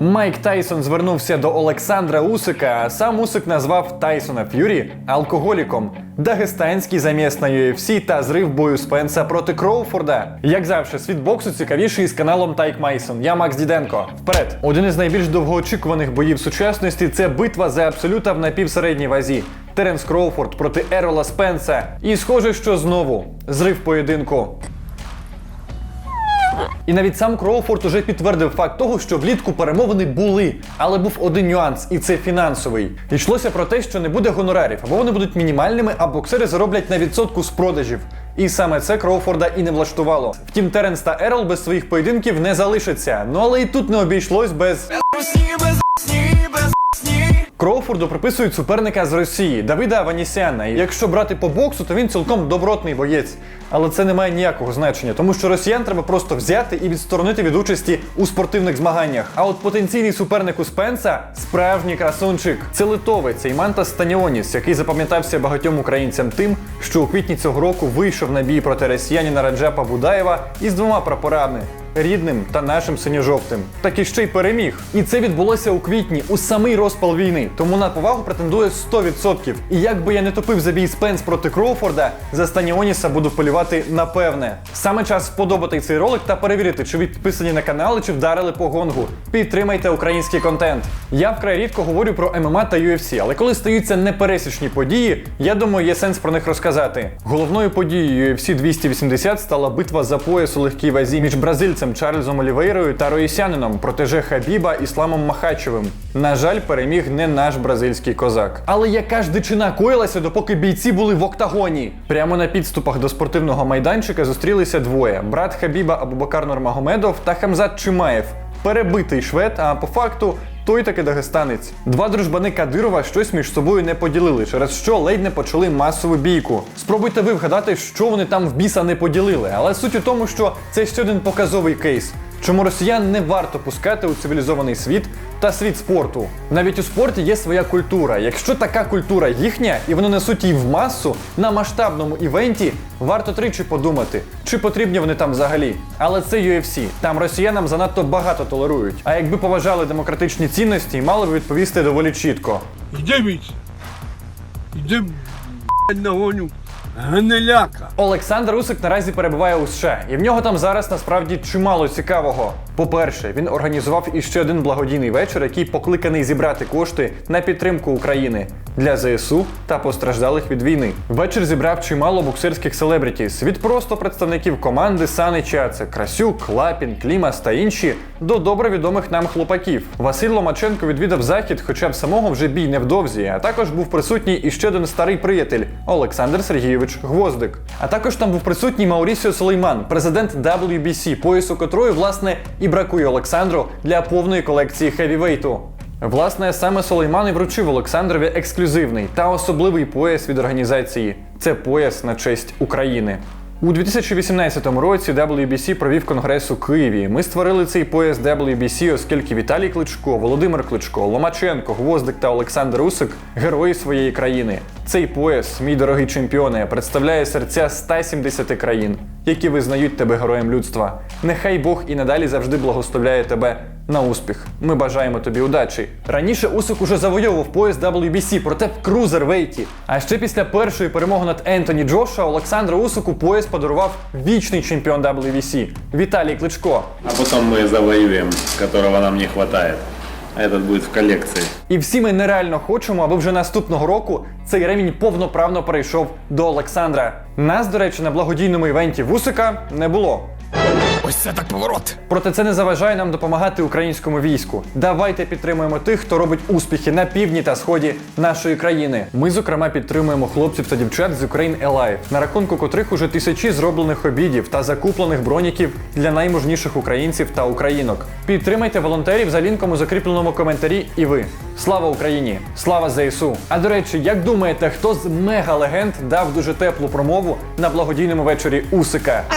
Майк Тайсон звернувся до Олександра Усика, а сам Усик назвав Тайсона Ф'юрі алкоголіком. Дагестанський заміс на UFC та зрив бою Спенса проти Кроуфорда. Як завжди, світ боксу цікавіший із каналом Тайк Майсон. Я Макс Діденко. Вперед! Один із найбільш довгоочікуваних боїв сучасності це битва за абсолюта в напівсередній вазі. Теренс Кроуфорд проти Ерола Спенса. І схоже, що знову зрив поєдинку. І навіть сам Кроуфорд уже підтвердив факт того, що влітку перемовини були, але був один нюанс, і це фінансовий. Йшлося про те, що не буде гонорарів, або вони будуть мінімальними, а боксери зароблять на відсотку з продажів. І саме це Кроуфорда і не влаштувало. Втім, Теренс та Ерл без своїх поєдинків не залишаться. Ну але і тут не обійшлось без. Кроуфорду приписують суперника з Росії Давида Аванісяна. І якщо брати по боксу, то він цілком добротний боєць. Але це не має ніякого значення, тому що росіян треба просто взяти і відсторонити від участі у спортивних змаганнях. А от потенційний суперник у Спенса справжній красунчик. Це литовець Еймантас Станіоніс, який запам'ятався багатьом українцям тим, що у квітні цього року вийшов на бій проти росіянина Раджапа Будаєва із двома прапорами рідним та нашим синьо-жовтим. Так і ще й переміг. І це відбулося у квітні, у самий розпал війни. Тому на повагу претендує 100%. І як би я не топив за бій Спенс проти Кроуфорда, за Станіоніса буду полювати напевне. Саме час сподобати цей ролик та перевірити, чи ви підписані на канал, чи вдарили по гонгу. Підтримайте український контент. Я вкрай рідко говорю про ММА та UFC, але коли стаються непересічні події, я думаю, є сенс про них розказати. Головною подією UFC 280 стала битва за пояс у легкій вазі між бразильцем Чарльзом Олівейрою та роїсянином протеже Хабіба Ісламом Махачевим. На жаль, переміг не наш бразильський козак. Але яка ж дичина коїлася, допоки бійці були в октагоні? Прямо на підступах до спортивного майданчика зустрілися двоє: брат Хабіба Абубакар Нурмагомедов та Хамзат Чимаєв. Перебитий швед, а по факту той таки дагестанець. Два дружбани Кадирова щось між собою не поділили, через що ледь не почали масову бійку. Спробуйте ви вгадати, що вони там в біса не поділили, але суть у тому, що це ще один показовий кейс. Чому росіян не варто пускати у цивілізований світ та світ спорту? Навіть у спорті є своя культура. Якщо така культура їхня і вони несуть її в масу на масштабному івенті, варто тричі подумати, чи потрібні вони там взагалі. Але це UFC. Там росіянам занадто багато толерують. А якби поважали демократичні цінності, мали б відповісти доволі чітко. Йди віць. Йди б***ь, нагоню. Гниляка. Олександр Усик наразі перебуває у США, і в нього там зараз насправді чимало цікавого. По-перше, він організував іще один благодійний вечір, який покликаний зібрати кошти на підтримку України для ЗСУ та постраждалих від війни. Вечір зібрав чимало боксерських селебрітіс від просто представників команди Санича, це Красюк, Лапін, Клімас та інші, до добре відомих нам хлопаків. Василь Ломаченко відвідав захід, хоча в самого вже бій невдовзі, а також був присутній іще один старий приятель Олександр Сергійович Гвоздик. А також там був присутній Маурісіо Сулейман, президент WBC, поясу котрої, власне, і бракує Олександру для повної колекції хевівейту. Власне, саме Сулейман і вручив Олександрові ексклюзивний та особливий пояс від організації. Це пояс на честь України. У 2018 році WBC провів конгрес у Києві. Ми створили цей пояс WBC, оскільки Віталій Кличко, Володимир Кличко, Ломаченко, Гвоздик та Олександр Усик герої своєї країни. Цей пояс, мій дорогий чемпіоне, представляє серця 170 країн, які визнають тебе героєм людства. Нехай Бог і надалі завжди благословляє тебе на успіх. Ми бажаємо тобі удачі. Раніше Усик уже завойовував пояс WBC, проте в крузервейті. А ще після першої перемоги над Ентоні Джоша Олександру Усику пояс подарував вічний чемпіон WBC Віталій Кличко. А потом мы завоюем, которого нам не хватает. А этот будет в коллекции. І всі ми нереально хочемо, аби вже наступного року цей ремінь повноправно перейшов до Олександра. Нас, до речі, на благодійному івенті Вусика не було. Ось це так поворот. Проте це не заважає нам допомагати українському війську. Давайте підтримуємо тих, хто робить успіхи на півдні та сході нашої країни. Ми, зокрема, підтримуємо хлопців та дівчат з Ukraine Alive, на рахунку котрих уже тисячі зроблених обідів та закуплених броніків для найможніших українців та українок. Підтримайте волонтерів за лінком у закріпленому коментарі. І ви. Слава Україні! Слава ЗСУ! А до речі, як думаєте, хто з мега-легенд дав дуже теплу промову на благодійному вечорі Усика?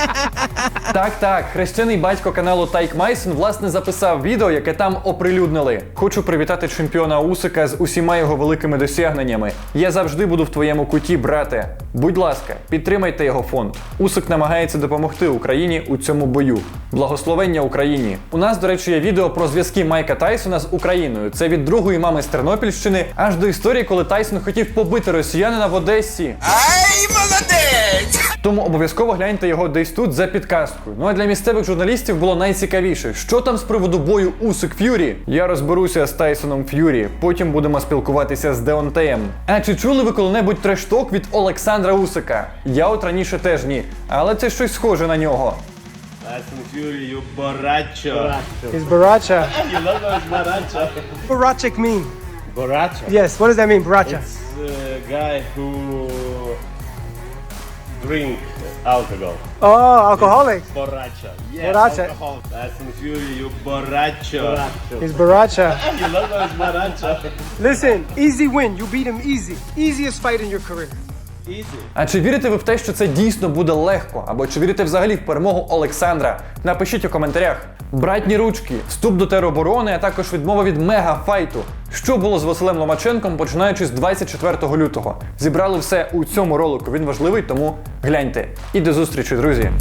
Так, так, хрещений батько каналу Тайк Майсон власне записав відео, яке там оприлюднили. Хочу привітати чемпіона Усика з усіма його великими досягненнями. Я завжди буду в твоєму куті, брате. Будь ласка, підтримайте його фонд. Усик намагається допомогти Україні у цьому бою. Благословення Україні. У нас, до речі, є відео про зв'язки Майка Тайсона з Україною. Це від другої мами з Тернопільщини аж до історії, коли Тайсон хотів побити росіянина в Одесі. Ай, молодець! Тому обов'язково гляньте його десь тут за підказкою. Ну а для місцевих журналістів було найцікавіше, що там з приводу бою Усик Ф'юрі. Я розберуся з Тайсоном Ф'юрі, потім будемо спілкуватися з Деонтеєм. А чи чули ви коли-небудь трешток від Олександра Усика? Я от раніше теж ні, але це щось схоже на нього. Tyson Fury, you borracho. Is Baracha. You know what is borracho? Mean? Borracho. Yes, what does that mean, Baracha? It's a guy who drink alcohol. Oh, alcoholic. Borracha. Yes, Borracha. alcohol. That's in Fury, you borracha. He's Baracha. You know what is? Listen, easy win. You beat him easy. Easiest fight in your career. Easy. А чи вірите ви в те, що це дійсно буде легко? Або чи вірите взагалі в перемогу Олександра? Напишіть у коментарях. Братні ручки, вступ до тероборони, а також відмова від мегафайту. Що було з Василем Ломаченком, починаючи з 24 лютого? Зібрали все у цьому ролику. Він важливий, тому гляньте. І до зустрічі, друзі!